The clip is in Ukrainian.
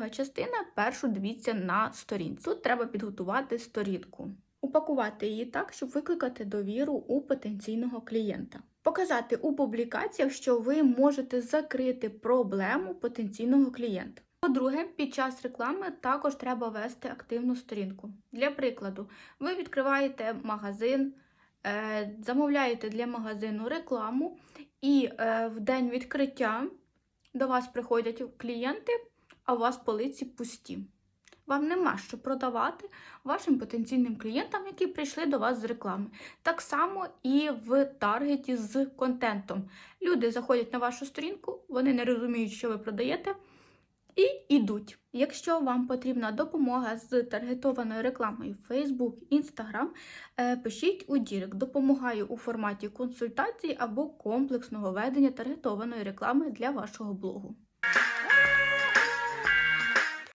друга частина. Першу дивіться на сторінці. Тут треба підготувати сторінку. Упакувати її так, щоб викликати довіру у потенційного клієнта. Показати у публікаціях, що ви можете закрити проблему потенційного клієнта. По-друге, під час реклами також треба вести активну сторінку. Для прикладу, ви відкриваєте магазин, е, замовляєте для магазину рекламу, і е, в день відкриття до вас приходять клієнти, а у вас полиці пусті. Вам нема що продавати вашим потенційним клієнтам, які прийшли до вас з реклами. Так само і в таргеті з контентом. Люди заходять на вашу сторінку, вони не розуміють, що ви продаєте, і йдуть. Якщо вам потрібна допомога з таргетованою рекламою Facebook, Instagram, е, пишіть у Дірект. Допомагаю у форматі консультації або комплексного ведення таргетованої реклами для вашого блогу.